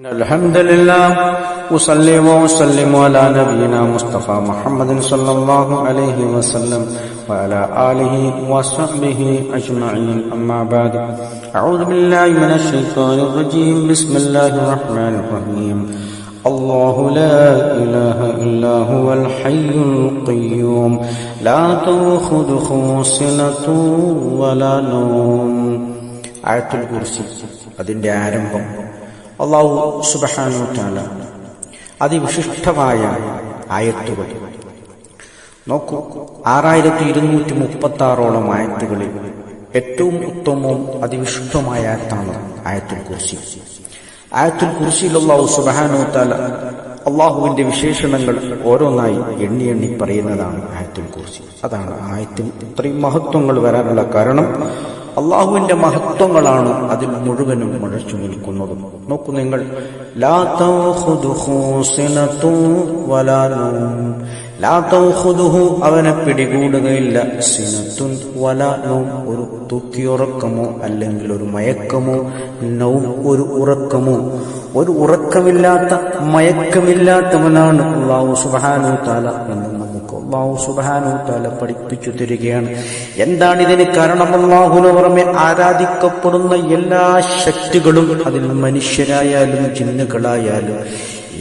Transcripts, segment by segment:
الحمد لله أصلي وأسلم على نبينا مصطفى محمد صلى الله عليه وسلم وعلى آله وصحبه أجمعين أما بعد أعوذ بالله من الشيطان الرجيم بسم الله الرحمن الرحيم الله لا إله إلا هو الحي القيوم لا تأخذه سنة ولا نوم ആയത്തുൽ കുർസി അതിന്റെ ആരംഭം അള്ളാഹു താല അതിവിശിഷ്ടമായ ആയത്തുകൾ. നോക്കൂ ആറായിരത്തി ഇരുന്നൂറ്റി മുപ്പത്തി ആറോളം ആയത്തുകളിൽ ഏറ്റവും ഉത്തമവും അതിവിശുദ്ധമായ ആയത്താണ് ആയത്തുൽ കുർസി. ആയത്തുൽ കുർസിയിൽ അള്ളാഹു സുബഹാനുത്താല അള്ളാഹുവിന്റെ വിശേഷണങ്ങൾ ഓരോന്നായി എണ്ണി എണ്ണി പറയുന്നതാണ് ആയത്തുൽ കുർസി. അതാണ് ആയത്തിൽ ഇത്രയും മഹത്വങ്ങൾ വരാനുള്ള കാരണം. അള്ളാഹുവിന്റെ മഹത്വങ്ങളാണ് അതിൽ മുഴുവനും മുഴച്ചു നിൽക്കുന്നത്. നോക്കൂ നിങ്ങൾ. അവനെ പിടികൂടുകയില്ല. സിനത്തുൻ വലാ നൗം ഒരു തൂക്കിയുറക്കമോ അല്ലെങ്കിൽ ഒരു മയക്കമോ നൗം ഒരു ഉറക്കമോ. ഒരു ഉറക്കമില്ലാത്ത മയക്കമില്ലാത്തവനാണ് അള്ളാഹു സുബാനു താല എന്ന് അള്ളാഹു സുബാനു താല പഠിപ്പിച്ചു തരികയാണ്. എന്താണ് ഇതിന് കാരണം? അള്ളാഹുന് പുറമെ ആരാധിക്കപ്പെടുന്ന എല്ലാ ശക്തികളും അതിൽ മനുഷ്യരായാലും ജിന്നുകളായാലും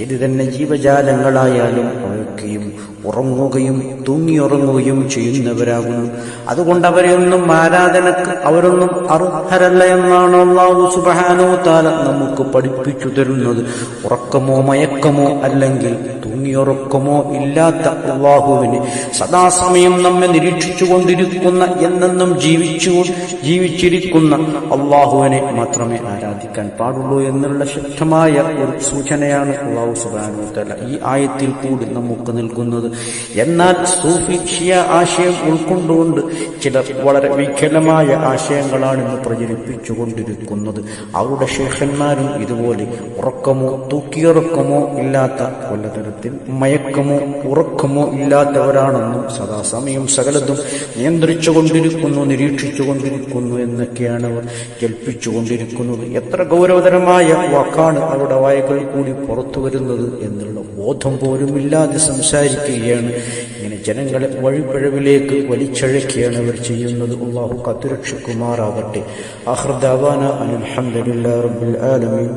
ഏത് തന്നെ ജീവജാലങ്ങളായാലും അവയൊക്കെയും ഉറങ്ങുകയും തൂങ്ങിയുറങ്ങുകയും ചെയ്യുന്നവരാകുന്നു. അതുകൊണ്ട് അവരെയൊന്നും ആരാധനക്ക് അവരൊന്നും അർഹരല്ല എന്നാണ് അള്ളാഹു സുബാനോ താല നമുക്ക് പഠിപ്പിച്ചു തരുന്നത്. ഉറക്കമോ മയക്കമോ അല്ലെങ്കിൽ തൂങ്ങിയുറക്കമോ ഇല്ലാത്ത അള്ളാഹുവിന് സദാസമയം നമ്മെ നിരീക്ഷിച്ചു കൊണ്ടിരിക്കുന്ന എന്നെന്നും ജീവിച്ചു ജീവിച്ചിരിക്കുന്ന അള്ളാഹുവിനെ മാത്രമേ ആരാധിക്കാൻ പാടുള്ളൂ എന്നുള്ള ശക്തമായ ഒരു സൂചനയാണ് അള്ളാഹു സുബാനോ താല ഈ ആയത്തിൽ കൂടി നമുക്ക് നിൽക്കുന്നത്. എന്നാൽ സൂഫിക്ഷിയ ആശയം ഉൾക്കൊണ്ടുകൊണ്ട് ചിലർ വളരെ വിഖലമായ ആശയങ്ങളാണ് ഇന്ന് പ്രചരിപ്പിച്ചുകൊണ്ടിരിക്കുന്നത് അവരുടെ ശേഷന്മാരും ഇതുപോലെ ഉറക്കമോ തൂക്കിയുറക്കമോ ഇല്ലാത്ത കൊല്ലതരത്തിൽ മയക്കമോ ഉറക്കമോ ഇല്ലാത്തവരാണെന്നും സദാസമയം സകലതും നിയന്ത്രിച്ചുകൊണ്ടിരിക്കുന്നു നിരീക്ഷിച്ചുകൊണ്ടിരിക്കുന്നു എന്നൊക്കെയാണ് അവർ കൽപ്പിച്ചുകൊണ്ടിരിക്കുന്നത് എത്ര ഗൗരവതരമായ വാക്കാണ് അവരുടെ വായകൾ കൂടി പുറത്തു വരുന്നത് എന്നുള്ള ബോധം പോലും ഇല്ലാതെ സംസാരിക്കുകയാണ്. ഇങ്ങനെ ജനങ്ങളെ വഴിപ്പഴവിലേക്ക് വലിച്ചഴക്കുകയാണ് അവർ ചെയ്യുന്നത്. അള്ളാഹു കത്തുരക്ഷകുമാറാകട്ടെ അഹർദാവാന അലഹമുല്ലാ റബ്ബുൽ ആലമീൻ.